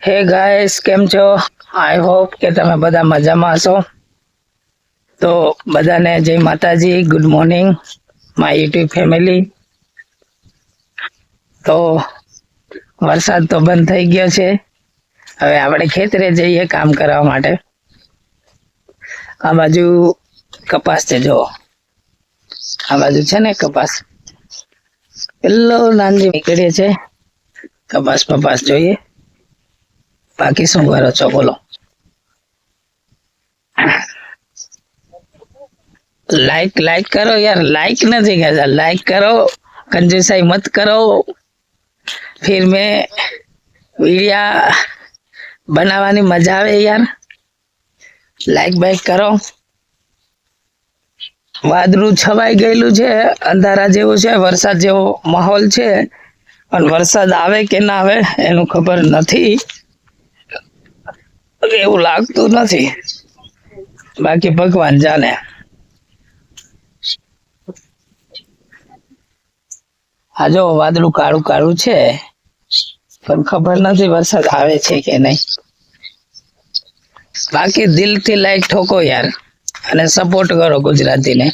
હે ગાઈસ કેમ છો? આઈ હોપ કે તમે બધા મજામાં હશો. તો બધાને જય માતાજી good morning my YouTube family તો વરસાદ તો બંધ થઈ ગયો છે. હવે આપણે ખેતરે જઈએ કામ કરવા માટે. આ બાજુ કપાસ છે જો આ બાજુ છે ને કપાસ. પેલો નાનજી નીકળીએ છે. કપાસ, પપાસ જોઈએ. બાકી શું કરો છો, બોલો. લાઈક લાઈક કરો યાર લાઈક નથી કહેતા લાઈક કરો, કંજુસાઈ મત કરો. ફિર મેં વીડિયા બનાવવાની મજા આવે યાર. લાઈક બાઈક કરો. વાદળું છવાઈ ગયેલું છે, અંધારા જેવું છે, વરસાદ જેવો માહોલ છે. પણ વરસાદ આવે કે ના આવે, એનું ખબર નથી. એવું લાગતું નથી. બાકી ભગવાન જાણે. આ જો, વાદળું કાળું કાળું છે. પણ ખબર નથી વરસાદ આવે છે કે નહીં. બાકી દિલથી લાઈક ઠોકો યાર અને સપોર્ટ કરો ગુજરાતીને.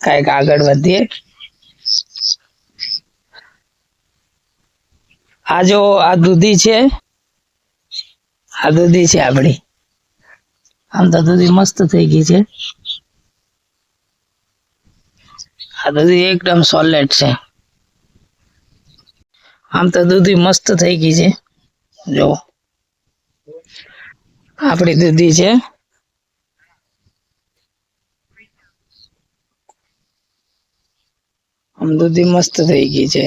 કાંઈક આગળ વધીએ. આ જો આ દૂધી છે. આ દૂધી છે આપણી. આમ તો દૂધી મસ્ત થઈ ગઈ છે. આ દૂધી એકદમ સોલેડ છે. આમ તો દૂધી મસ્ત થઈ ગઈ છે. જો. આપણી દૂધી છે. આમ દૂધી મસ્ત થઈ ગઈ છે.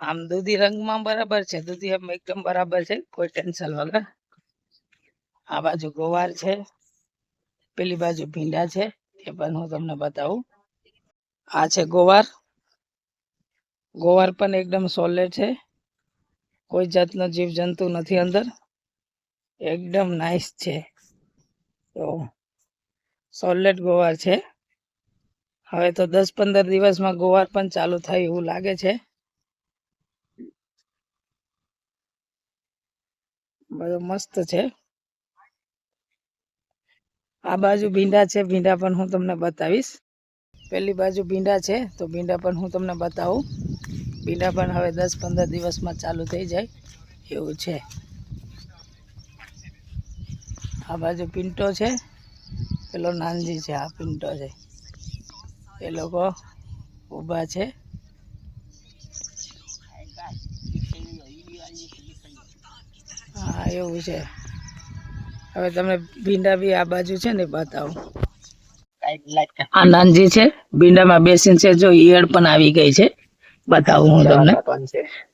આમ દૂધી રંગમાં બરાબર છે, દૂધી આમ એકદમ બરાબર છે, કોઈ ટેન્શન વગર. આ બાજુ ગોવાર છે, પેલી બાજુ ભીંડા છે એ પણ હું તમને બતાવું. આ છે ગોવાર. ગોવાર પણ એકદમ સોલેડ છે. કોઈ જાતનો જીવજંતુ નથી અંદર. એકદમ નાઇસ છે. તો સોલેડ ગોવાર છે. હવે તો દસ પંદર દિવસમાં ગોવાર પણ ચાલુ થાય એવું લાગે છે. બધું મસ્ત છે. આ બાજુ ભીંડા છે, ભીંડા પણ હું તમને બતાવીશ. પેલી બાજુ ભીંડા છે, તો ભીંડા પણ હું તમને બતાવું. ભીંડા પણ હવે દસ પંદર દિવસમાં ચાલુ થઈ જાય એવું છે. આ બાજુ પિન્ટો છે, પેલો નાનજી છે, આ પિન્ટો છે. એ લોકો ઊભા છે. એવું છે. હવે તમને ભીંડા બી આ બાજુ છે ને બતાવું. આ નાનજી છે, ભીંડામાં બેસીને છે, જો ઈયળ પણ આવી ગઈ છે. બતાવું હું તમને.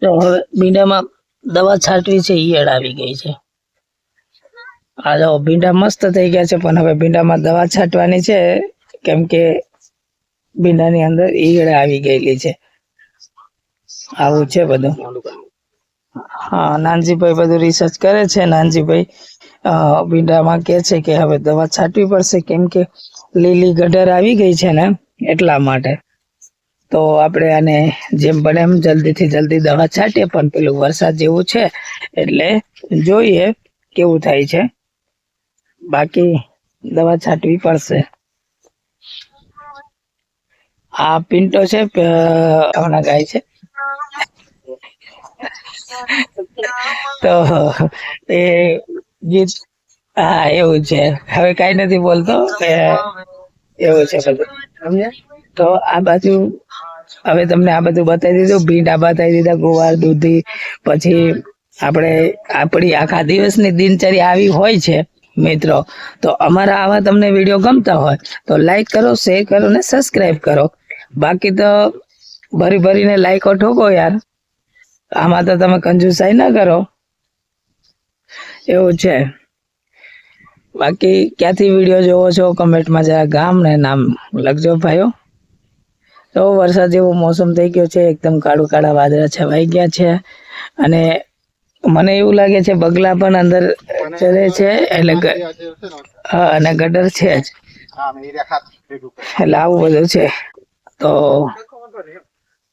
તો હવે ભીંડામાં દવા છાંટવી છે, ઈયળ આવી ગઈ છે. આ જો ભીંડા મસ્ત થઈ ગયા છે, પણ હવે ભીંડામાં દવા છાંટવાની છે, કેમ કે ભીંડાની અંદર ઈયળ આવી ગયેલી છે. આવું છે બધું. હા, નાનજીભાઈ બધું રિસર્ચ કરે છે. નાનજીભાઈ ભીંડામાં કે છે કે હવે દવા છાંટવી પડશે. કેમ કે લીલી ગઢર આવી ગઈ છે ને એટલા માટે. તો આપણે આને જેમ બને એમ જલ્દીથી જલ્દી દવા છાંટીએ. પણ પેલું વરસાદ જેવું છે એટલે જોઈએ કેવું થાય છે. બાકી દવા છાંટવી પડશે. આ પિન્ટો છે ગાય છે. તો, એ, ગીત, હા, એવું છે. હવે કઈ નથી બોલતો એવું છે બધું. સમજ્યા? તો આ બાજુ, હવે તમને આ બધું બતાવી દીધું. ભીંડા બતાવી દીધા, ગોવાર, દૂધી, પછી આપણે આપણી આખા દિવસની દિનચર્યા આવી હોય છે, મિત્રો. તો અમારા આવા તમને વીડિયો ગમતા હોય, તો લાઈક કરો, શેર કરો ને સબસ્ક્રાઈબ કરો. બાકી તો ભરી ભરીને લાઈકો ઠોકો યાર. આમાં તો તમે કંજુસાઈ ના કરો. એવું છે. બાકી ક્યાંથી વીડિયો જોવો છો? કમેન્ટમાં જરા ગામ ને નામ લખજો ભાઈઓ. તો વરસાદ જેવો મોસમ થઈ ગયો છે, એકદમ કાળું કાળા વાદળા છવાઈ ગયા છે. અને મને એવું લાગે છે, બગલા પણ અંદર ચડે છે, એટલે હા, અને ગટર છે જ. એટલે આવું બધું છે. તો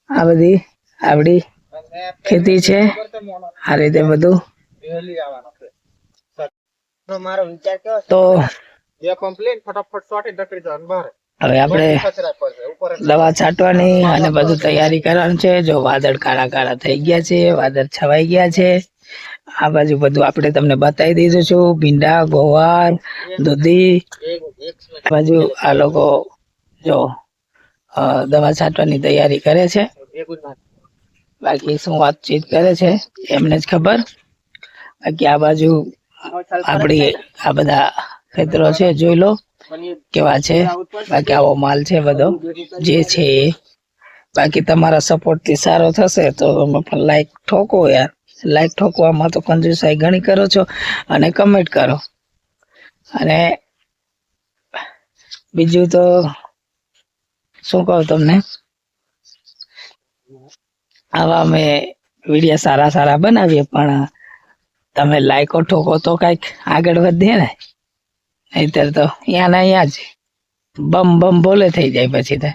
આ બધી આપડી ખેતી છે. આ રીતે બધું. તો હવે આપણે દવા છાંટવાની અને બધું તૈયારી કરવાની છે. જો વાદળ કાળા કાળા થઈ ગયા છે વાદળ છવાઈ ગયા છે. આ બાજુ બધું આપણે તમને બતાવી દીધું છું. ભીંડા ગોવાર દૂધી. આ બાજુ આ લોકો જો દવા છાંટવાની તૈયારી કરે છે. બાકી શું વાતચીત કરે છે, એમને જ ખબર. બાકી આ બાજુ આપણી આ બધા ખેતરો છે, જોઈ લો કેવા છે. બાકી આવો માલ છે બધો, જે છે એ. બાકી તમારા સપોર્ટથી સારો થશે તો તમે પણ લાઈક ઠોકો યાર. લાઈક ઠોકવામાં તો કંજુસાઈ ઘણી કરો છો અને કમેન્ટ કરો. અને બીજું તો શું કહું તમને? આવા અમે વિડીયા સારા સારા બનાવીએ પણ તમે લાઈકો ઠોકો તો કંઈક આગળ વધીએ ને. નહીતર તો અહીંયા ને અહીંયા જ બમ બમ બોલે થઈ જાય પછી તો.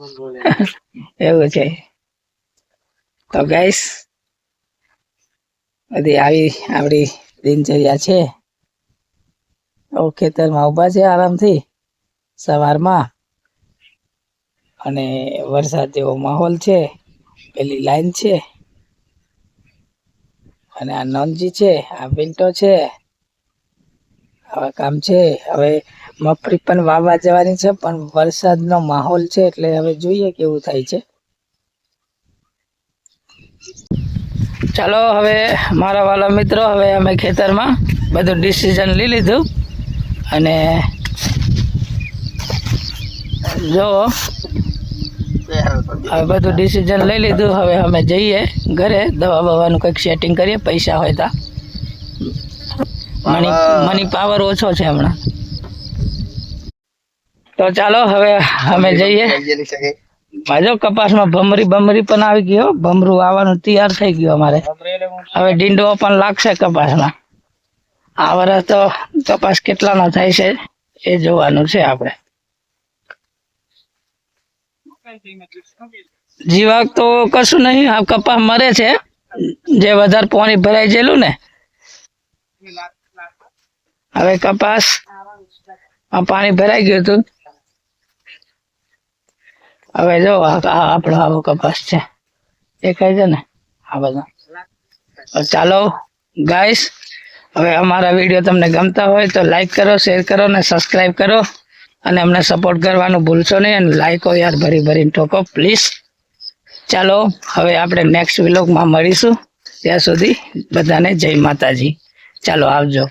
એવું છે. તો ગાઈસ બધી આવી આપણી દિનચર્યા છે. તો ખેતરમાં ઊભા છે આરામથી સવારમાં. અને વરસાદ જેવો માહોલ છે. પેલી લાઈન છે. અને આ નોનજી છે, આ વિન્ટો છે, આવા કામ છે. હવે મફરી પણ વાવવા જવાની છે, પણ વરસાદનો માહોલ છે એટલે હવે જોઈએ કેવું થાય છે. ચાલો હવે મારા વાલા મિત્રો, હવે અમે ખેતરમાં બધું ડિસિઝન લઈ લીધું. અને જો હવે બધું ડિસિઝન લઈ લીધું. હવે અમે જઈએ ઘરે દવા બવાનું કંઈક સેટિંગ કરીએ પૈસા હોય તો. મની મની પાવર ઓછો છે હમણાં. તો ચાલો હવે અમે જઈએ. જો કપાસમાં ભમરી ભમરી પણ આવી ગયો ભમરું આવવાનું તૈયાર થઈ ગયું અમારે. હવે ડીંડો પણ લાગશે કપાસમાં. આ વર્ષ તો કપાસ કેટલાનો થાય છે એ જોવાનું છે આપણે. જીવાક તો કશું નહીં, આ કપાસ મરે છે. જે વધારે પાણી ભરાઈ ગયેલું ને. હવે કપાસ પાણી ભરાઈ ગયું હતું. હવે જો આપણો આવો કપાસ છે. દેખાય છે ને? આ બધા. ચાલો ગાઈસ હવે અમારા વીડિયો તમને ગમતા હોય તો લાઈક કરો શેર કરો ને સબસ્ક્રાઈબ કરો. અને અમને સપોર્ટ કરવાનું ભૂલશો નહીં અને લાઈકો યાર ભરી ભરીને ઠોકો પ્લીઝ ચાલો, હવે આપણે નેક્સ્ટ વિલોગમાં મળીશું. ત્યાં સુધી બધાને જય માતાજી. ચાલો, આવજો.